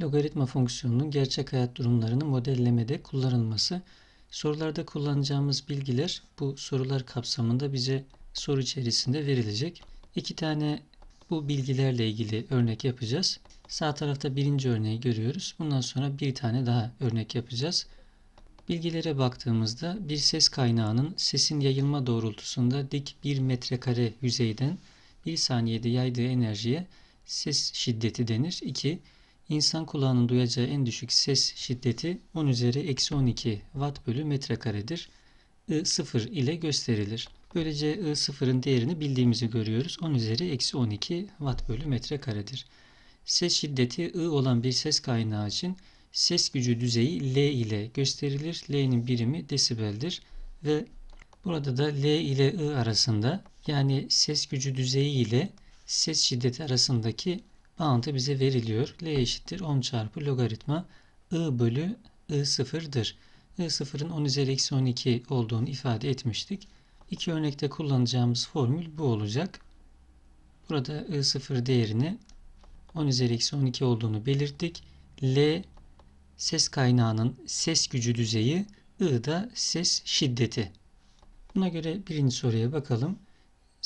Logaritma fonksiyonunun gerçek hayat durumlarını modellemede kullanılması. Sorularda kullanacağımız bilgiler bu sorular kapsamında bize soru içerisinde verilecek. İki tane bu bilgilerle ilgili örnek yapacağız. Sağ tarafta birinci örneği görüyoruz. Bundan sonra bir tane daha örnek yapacağız. Bilgilere baktığımızda bir ses kaynağının sesin yayılma doğrultusunda dik 1 metrekare yüzeyden 1 saniyede yaydığı enerjiye ses şiddeti denir. 2. İnsan kulağının duyacağı en düşük ses şiddeti 10 üzeri eksi 12 watt bölü metrekaredir. I0 ile gösterilir. Böylece I0'ın değerini bildiğimizi görüyoruz. 10 üzeri eksi 12 watt bölü metrekaredir. Ses şiddeti I olan bir ses kaynağı için ses gücü düzeyi L ile gösterilir. L'nin birimi desibeldir ve burada da L ile I arasında yani ses gücü düzeyi ile ses şiddeti arasındaki bağıntı bize veriliyor. L eşittir 10 çarpı logaritma I bölü I0'dır. I0'ın 10 üzeri eksi 12 olduğunu ifade etmiştik. İki örnekte kullanacağımız formül bu olacak. Burada I0 değerini 10 üzeri eksi 12 olduğunu belirttik. L ses kaynağının ses gücü düzeyi, I da ses şiddeti. Buna göre birinci soruya bakalım.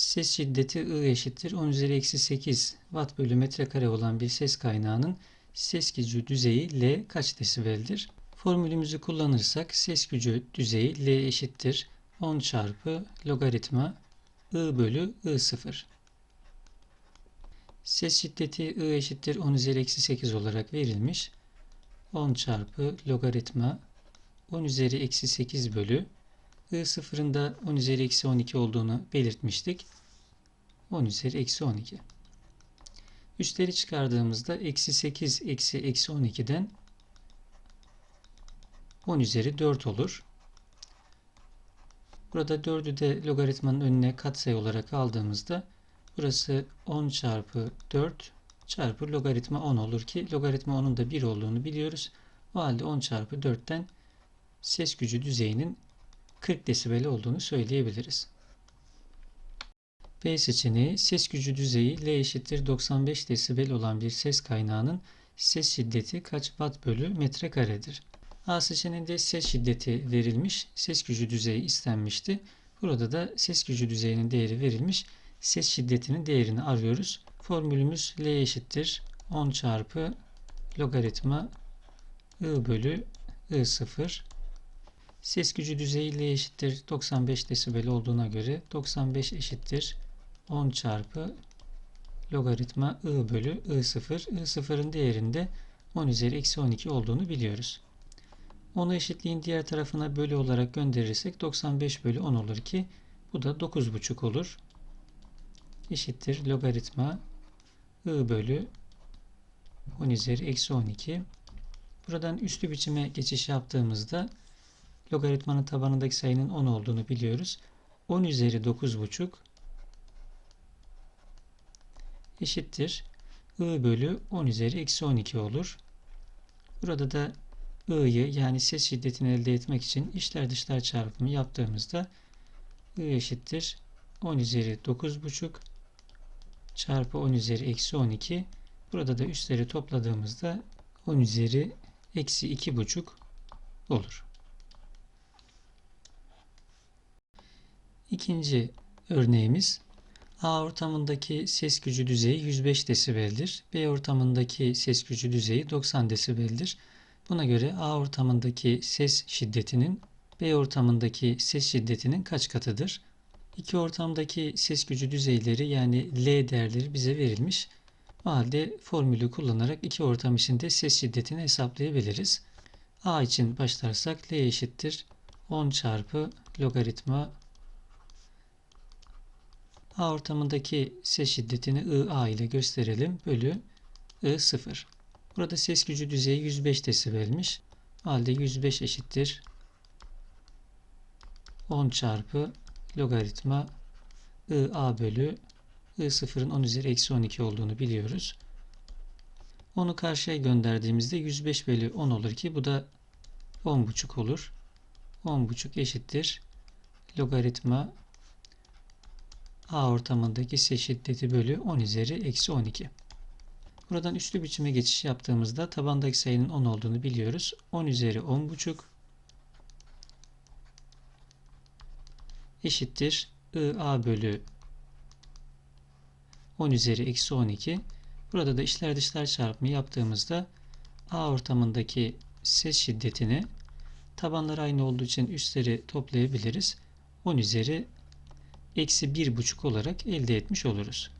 Ses şiddeti I eşittir 10 üzeri eksi 8 watt bölü metrekare olan bir ses kaynağının ses gücü düzeyi L kaç desibeldir? Formülümüzü kullanırsak ses gücü düzeyi L eşittir 10 çarpı logaritma I bölü I0. Ses şiddeti I eşittir 10 üzeri eksi 8 olarak verilmiş. 10 çarpı logaritma 10 üzeri eksi 8 bölü I sıfırın da 10 üzeri eksi 12 olduğunu belirtmiştik. 10 üzeri eksi 12. Üstleri çıkardığımızda eksi 8 eksi eksi 12'den 10 üzeri 4 olur. Burada 4'ü de logaritmanın önüne katsayı olarak aldığımızda burası 10 çarpı 4 çarpı logaritma 10 olur ki logaritma 10'un da 1 olduğunu biliyoruz. O halde 10 çarpı 4'ten ses gücü düzeyinin 40 desibel olduğunu söyleyebiliriz. B seçeneği ses gücü düzeyi L eşittir 95 desibel olan bir ses kaynağının ses şiddeti kaç watt bölü metrekaredir? A seçeneğinde ses şiddeti verilmiş, ses gücü düzeyi istenmişti. Burada da ses gücü düzeyinin değeri verilmiş, ses şiddetinin değerini arıyoruz. Formülümüz L eşittir 10 çarpı logaritma I bölü I0 Ses gücü düzeyi L eşittir 95 desibel olduğuna göre 95 eşittir 10 çarpı logaritma I bölü I0. I0'ın değerinde 10 üzeri eksi 12 olduğunu biliyoruz. Onu eşitliğin diğer tarafına bölü olarak gönderirsek 95 bölü 10 olur ki bu da 9,5 olur. Eşittir logaritma I bölü 10 üzeri eksi 12. Buradan üslü biçime geçiş yaptığımızda logaritmanın tabanındaki sayının 10 olduğunu biliyoruz. 10 üzeri 9,5 eşittir. I bölü 10 üzeri eksi 12 olur. Burada da I'yı yani ses şiddetini elde etmek için içler dışlar çarpımı yaptığımızda I eşittir 10 üzeri 9,5 çarpı 10 üzeri eksi 12 burada da üstleri topladığımızda 10 üzeri eksi 2,5 olur. İkinci örneğimiz A ortamındaki ses gücü düzeyi 105 desibeldir. B ortamındaki ses gücü düzeyi 90 desibeldir. Buna göre A ortamındaki ses şiddetinin B ortamındaki ses şiddetinin kaç katıdır? İki ortamdaki ses gücü düzeyleri yani L değerleri bize verilmiş. O halde formülü kullanarak iki ortam içinde ses şiddetini hesaplayabiliriz. A için başlarsak L eşittir 10 çarpı logaritma A ortamındaki ses şiddetini IA ile gösterelim. Bölü I0. Burada ses gücü düzeyi 105 desibelmiş. O halde 105 eşittir 10 çarpı logaritma IA bölü I0'ın 10 üzeri eksi 12 olduğunu biliyoruz. Onu karşıya gönderdiğimizde 105 bölü 10 olur ki bu da 10,5 olur. 10,5 eşittir logaritma A ortamındaki ses şiddeti bölü 10 üzeri eksi 12. Buradan üslü biçime geçiş yaptığımızda tabandaki sayının 10 olduğunu biliyoruz. 10 üzeri 10,5 eşittir IA bölü 10 üzeri eksi 12. Burada da içler dışlar çarpımı yaptığımızda A ortamındaki ses şiddetini tabanlar aynı olduğu için üstleri toplayabiliriz. 10 üzeri eksi 1,5 olarak elde etmiş oluruz.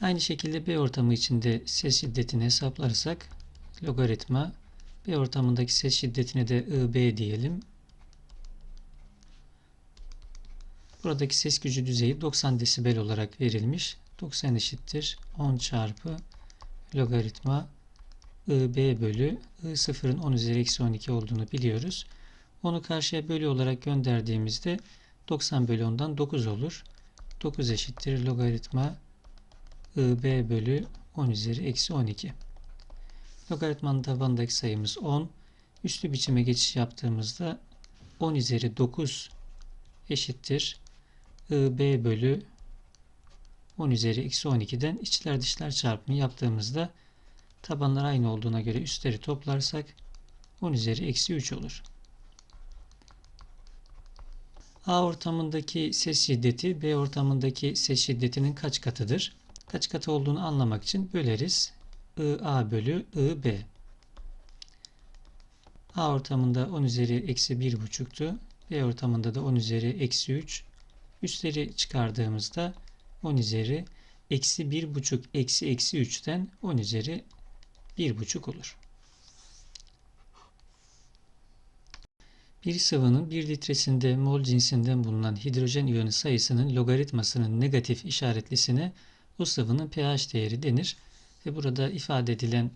Aynı şekilde B ortamı içinde ses şiddetini hesaplarsak logaritma B ortamındaki ses şiddetine de IB diyelim. Buradaki ses gücü düzeyi 90 desibel olarak verilmiş. 90 eşittir 10 çarpı logaritma IB bölü I0'ın 10 üzeri eksi 12 olduğunu biliyoruz. Onu karşıya bölü olarak gönderdiğimizde 90 bölü 10'dan 9 olur. 9 eşittir logaritma IB bölü 10 üzeri eksi 12. Logaritmanın tabanındaki sayımız 10. Üslü biçime geçiş yaptığımızda 10 üzeri 9 eşittir IB bölü 10 üzeri eksi 12'den içler dışlar çarpımı yaptığımızda tabanlar aynı olduğuna göre üstleri toplarsak 10 üzeri eksi 3 olur. A ortamındaki ses şiddeti B ortamındaki ses şiddetinin kaç katıdır? Kaç katı olduğunu anlamak için böleriz. IA bölü IB. A ortamında 10 üzeri eksi 1,5'tu. B ortamında da 10 üzeri eksi 3. Üstleri çıkardığımızda 10 üzeri eksi 1,5 eksi eksi 3'ten 10 üzeri 1,5 olur. Bir sıvının 1 litresinde mol cinsinden bulunan hidrojen iyonu sayısının logaritmasının negatif işaretlisine o sıvının pH değeri denir ve burada ifade edilen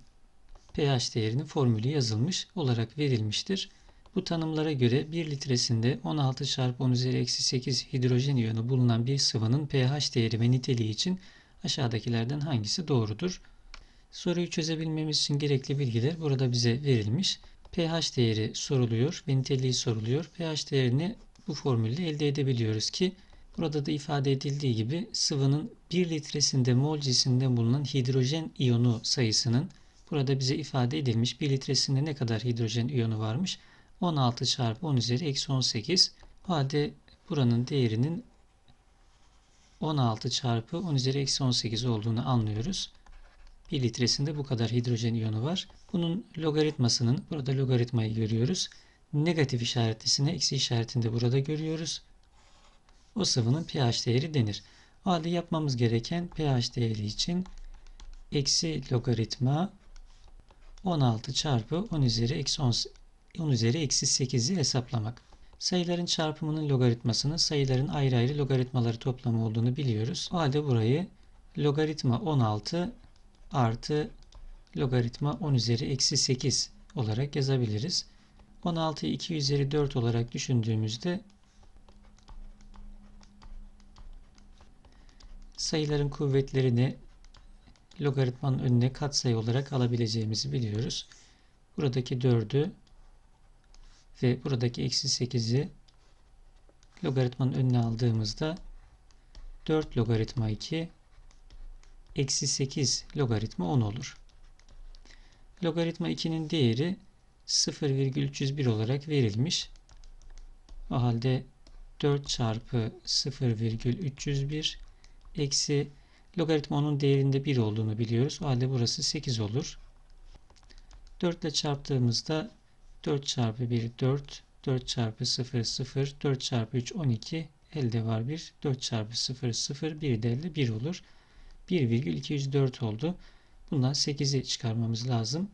pH değerinin formülü yazılmış olarak verilmiştir. Bu tanımlara göre 1 litresinde 16 çarpı 10 üzeri eksi 8 hidrojen iyonu bulunan bir sıvının pH değeri ve niteliği için aşağıdakilerden hangisi doğrudur? Soruyu çözebilmemiz için gerekli bilgiler burada bize verilmiş pH değeri soruluyor ve niteliği soruluyor. pH değerini bu formülle elde edebiliyoruz ki burada da ifade edildiği gibi sıvının 1 litresinde mol cinsinden bulunan hidrojen iyonu sayısının burada bize ifade edilmiş 1 litresinde ne kadar hidrojen iyonu varmış? 16 çarpı 10 üzeri eksi 18. O halde buranın değerinin 16 çarpı 10 üzeri eksi 18 olduğunu anlıyoruz. 1 litresinde bu kadar hidrojen iyonu var. Bunun logaritmasının, burada logaritmayı görüyoruz. Negatif işaretlisine eksi işaretini de burada görüyoruz. O sıvının pH değeri denir. O halde yapmamız gereken pH değeri için eksi logaritma 16 çarpı 10 üzeri eksi 10, 10 üzeri eksi 8'i hesaplamak. Sayıların çarpımının logaritmasının sayıların ayrı ayrı logaritmaları toplamı olduğunu biliyoruz. O halde burayı logaritma 16 artı logaritma 10 üzeri eksi 8 olarak yazabiliriz. 16'yı 2 üzeri 4 olarak düşündüğümüzde sayıların kuvvetlerini logaritmanın önüne katsayı olarak alabileceğimizi biliyoruz. Buradaki 4'ü ve buradaki eksi 8'i logaritmanın önüne aldığımızda 4 logaritma 2 eksi 8 logaritma 10 olur. Logaritma 2'nin değeri 0,301 olarak verilmiş. O halde 4 çarpı 0,301 eksi logaritma 10'un değerinde 1 olduğunu biliyoruz. O halde burası 8 olur. 4 ile çarptığımızda 4 çarpı 1 4, 4 çarpı 0 0, 4 çarpı 3 12, elde var 1, 4 çarpı 0 0, 1 de elde 1 olur. 1,204 oldu. Bundan 8'i çıkarmamız lazım.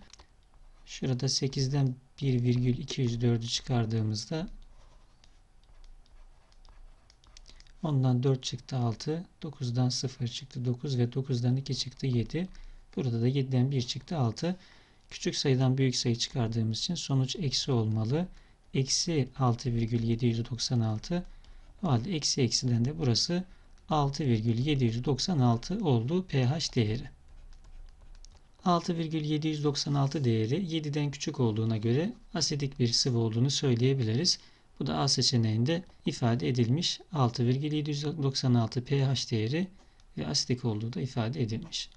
Şurada 8'den 1,204'ü çıkardığımızda ondan 4 çıktı 6, 9'dan 0 çıktı 9 ve 9'dan 2 çıktı 7. Burada da 7'den 1 çıktı 6. Küçük sayıdan büyük sayı çıkardığımız için sonuç eksi olmalı. Eksi 6,796 o halde eksi eksiden de burası 6,796 oldu pH değeri. 6,796 değeri 7'den küçük olduğuna göre asidik bir sıvı olduğunu söyleyebiliriz. Bu da A seçeneğinde ifade edilmiş 6,796 pH değeri ve asidik olduğu da ifade edilmiş.